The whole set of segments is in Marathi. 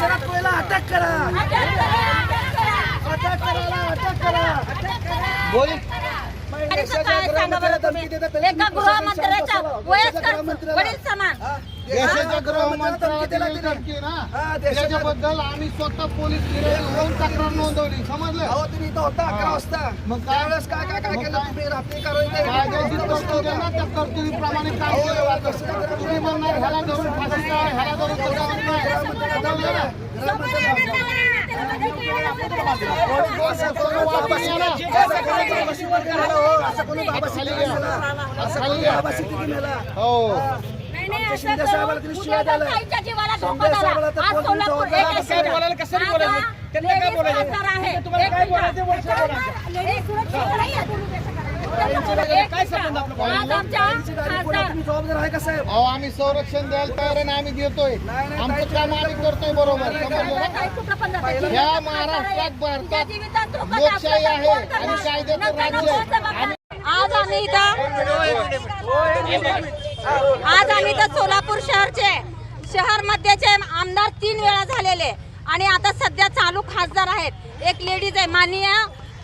शरद कोयला अटक करा. अटक करा. अटक करा. बोल काय सांगा बरं तुम्ही एका गृहमंत्र्याच्या वयस्कर वडील समान. देशाच्या हा, त्याच्याबद्दल आम्ही स्वतः पोलीस तक्रार नोंदवली. समजलं? अहो तुम्ही इथं होता अकरा वाजता. मग काय? त्यावेळेस काय काय काय केलं तुम्ही? रात्री केली. कायद्याची तरतूद आहे ना त्या तरतुदीप्रमाणे काम केलं जातं तुम्ही म्हणणार ह्याला धरून हो, हो. बोलायला कसं बोलायचं? त्यांना काय बोलायचं? तुम्हाला काय बोलायचं? अहो आम्ही संरक्षण द्यायला तयार आहे आणि आम्ही देतोय. आमचं काम आम्ही करतोय बरोबर. ना. या महाराष्ट्रात भारतात. लोकशाही आहे? आणि कायद्याचं राज्य आहे. आज आम्ही इथं आज आम्ही इथं सोलापूर शहरचे शहर मध्येचे आमदार तीन वेळा झालेले. आणि आता सध्या चालू खासदार आहेत. एक लेडीज आहे. माननीय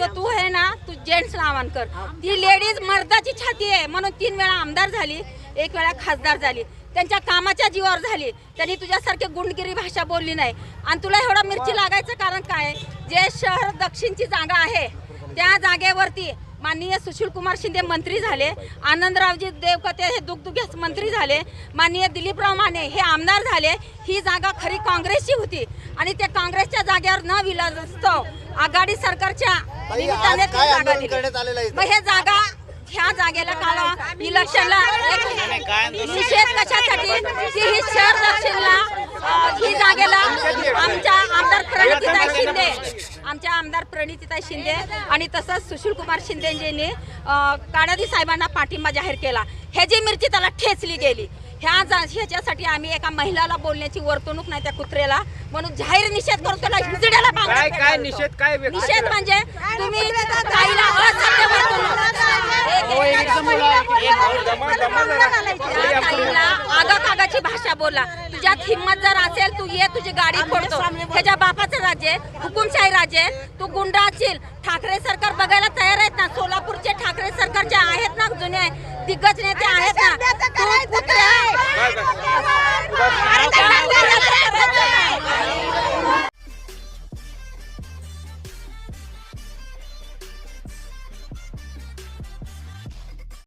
तर तू आहे ना तू जेंट्सला आव्हान कर. ती लेडीज मर्दाची छाती आहे. म्हणून तीन वेळा आमदार झाली एक वेळा खासदार झाली. त्यांच्या कामाच्या जीवावर झाली. त्यांनी तुझ्यासारखी गुंडगिरी भाषा बोलली नाही. आणि तुला एवढं मिरची लागायचं कारण काय? जे शहर दक्षिणची जागा आहे त्या जागेवरती माननीय सुशील कुमार शिंदे मंत्री झाले आनंदरावजी देवकते हे दुगदुगेच मंत्री झाले माननीय दिलीपराव माने हे आमदार झाले ही जागा खरी काँग्रेसची होती. आणि त्या काँग्रेसच्या जागेवर न विलासतो आघाडी सरकारच्या निमित्ताने जागा दिली. मग हे जागा ह्या जागेला काल इलेक्शनला निषेध कशासाठी? की ही शहर दक्षिणला ही जागेला आमच्या आमदार प्रणितीताई शिंदे आमदार प्रणितीताई शिंदे आणि तसंच सुशील कुमार शिंदेजींनी काणादी साहेबांना पाठिंबा जाहीर केला. ह्याची मिरची त्याला ठेचली गेली ह्या जा- ह्याच्यासाठी आम्ही एका महिलाला बोलण्याची वर्तणूक नाही त्या कुत्र्याला. म्हणून जाहीर निषेध करून त्याला हिजड्याला काय काय. निषेध काय निषेध? म्हणजे तुम्ही ताईला असभ्य वर्तणूक. ताईला आगाकागाची भाषा बोला तुझ्यात हिंमत जर असेल तू ये तुझी गाडी फोडतो. त्याच्या बापाचं राज्य आहे, हुकुमशाही राज्य आहे. तू गुंडा असशील ठाकरे सरकार बघायला तयार आहेत ना सोलापूरचे ठाकरे सरकारचे आहेत ना जुने दिग्गज नेते आहेत